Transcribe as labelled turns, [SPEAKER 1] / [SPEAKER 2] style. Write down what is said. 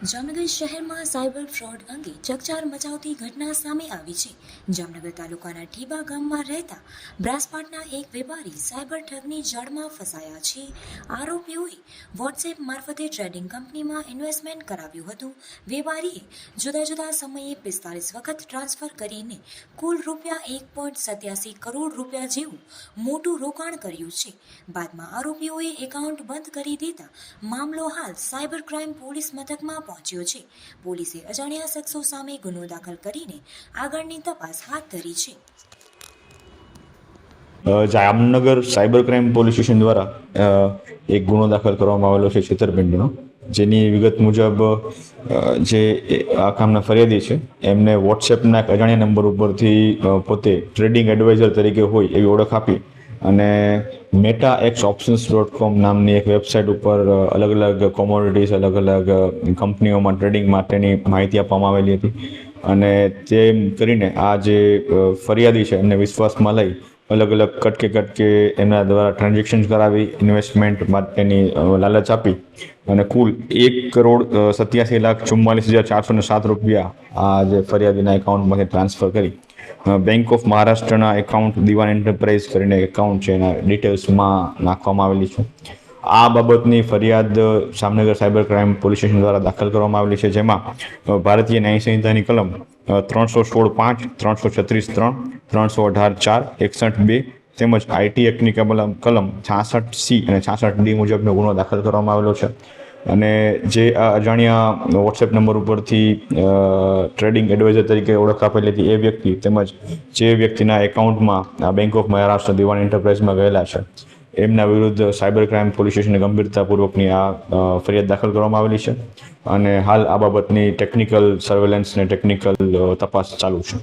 [SPEAKER 1] જામનગર શહેરમાં cyber fraud અંગે ચકચાર મચાવતી ઘટના સામે આવી છે. જામનગર તાલુકાના ઠીબા ગામમાં રહેતા બ્રાસપાટના એક વેપારી સાયબર ઠગની જાળમાં ફસાયા છે. આરોપીઓએ વોટ્સએપ મારફતે ટ્રેડિંગ કંપનીમાં ઇન્વેસ્ટમેન્ટ કરાવ્યું હતું. વેપારીએ જુદા જુદા સમયે પિસ્તાલીસ વખત ટ્રાન્સફર કરીને કુલ રૂપિયા એક પોઈન્ટ સત્યાસી કરોડ રૂપિયા જેવું મોટું રોકાણ કર્યું છે. બાદમાં આરોપીઓએ એકાઉન્ટ બંધ કરી દેતા મામલો હાલ સાયબર ક્રાઇમ પોલીસ મથકમાં પહોંચ્યો છે. પોલીસે અજાણ્યા શખ્સો સામે ગુનો દાખલ કરીને આગળની તપાસ હાથ ધરી છે.
[SPEAKER 2] Jamnagar cyber crime police station દ્વારા એક ગુનો દાખલ કરવામાં આવેલો છે છેતરપિંડીનો. જેની વિગત મુજબ જે આ કામના ફરિયાદી છે, એમને વોટ્સએપના અજાણ્યા નંબર ઉપરથી પોતે ટ્રેડિંગ એડવાઇઝર તરીકે હોય એવી ઓળખ આપી અને meta x options dot com નામની એક વેબસાઇટ ઉપર અલગ અલગ કોમોડિટીઝ અલગ અલગ કંપનીઓમાં ટ્રેડિંગ માટેની માહિતી આપવામાં આવેલી હતી. અને તેમ કરીને આ જે ફરિયાદી છે, એમને વિશ્વાસમાં લઈ અલગ અલગ કટકે કટકે એમના દ્વારા ટ્રાન્ઝેક્શન કરાવી ઇન્વેસ્ટમેન્ટ માટેની લાલચ આપી. અને કુલ એક કરોડ સત્યાસી લાખ ચુમ્માલીસ હજાર ચારસો ને સાત રૂપિયા આ જે ફરિયાદીના એકાઉન્ટમાંથી ટ્રાન્સફર કરી. બેંક ઓફ મહારાષ્ટ્રના એકાઉન્ટ દિવાન એન્ટરપ્રાઇઝ કરીને એકાઉન્ટ છે, એના ડિટેલ્સમાં નાખવામાં આવેલી છે. આ બાબતની ફરિયાદ Jamnagar cyber crime police station દ્વારા દાખલ કરવામાં આવેલી છે, જેમાં ભારતીય ન્યાય સંહિતાની કલમ ત્રણસો સોળ પાંચ, ત્રણસો છત્રીસ ત્રણ, ત્રણસો અઢાર ચાર, એકસઠ બે તેમજ આઈટી એક્ટની કલમ કલમ છાસઠ સી અને છાસઠ ડી મુજબનો ગુનો દાખલ કરવામાં આવેલો છે. અને જે આ અજાણ્યા વોટ્સએપ નંબર ઉપરથી ટ્રેડિંગ એડવાઇઝર તરીકે ઓળખ આપેલી હતી એ વ્યક્તિ તેમજ જે વ્યક્તિના એકાઉન્ટમાં આ બેંક ઓફ મહારાષ્ટ્ર દિવાન એન્ટરપ્રાઇઝમાં ગયેલા છે, એમના વિરુદ્ધ સાયબર ક્રાઇમ પોલીસ સ્ટેશને ગંભીરતાપૂર્વકની આ ફરિયાદ દાખલ કરવામાં આવેલી છે અને હાલ આ બાબતની ટેકનિકલ સર્વેલન્સ ને ટેકનિકલ તપાસ ચાલુ છે.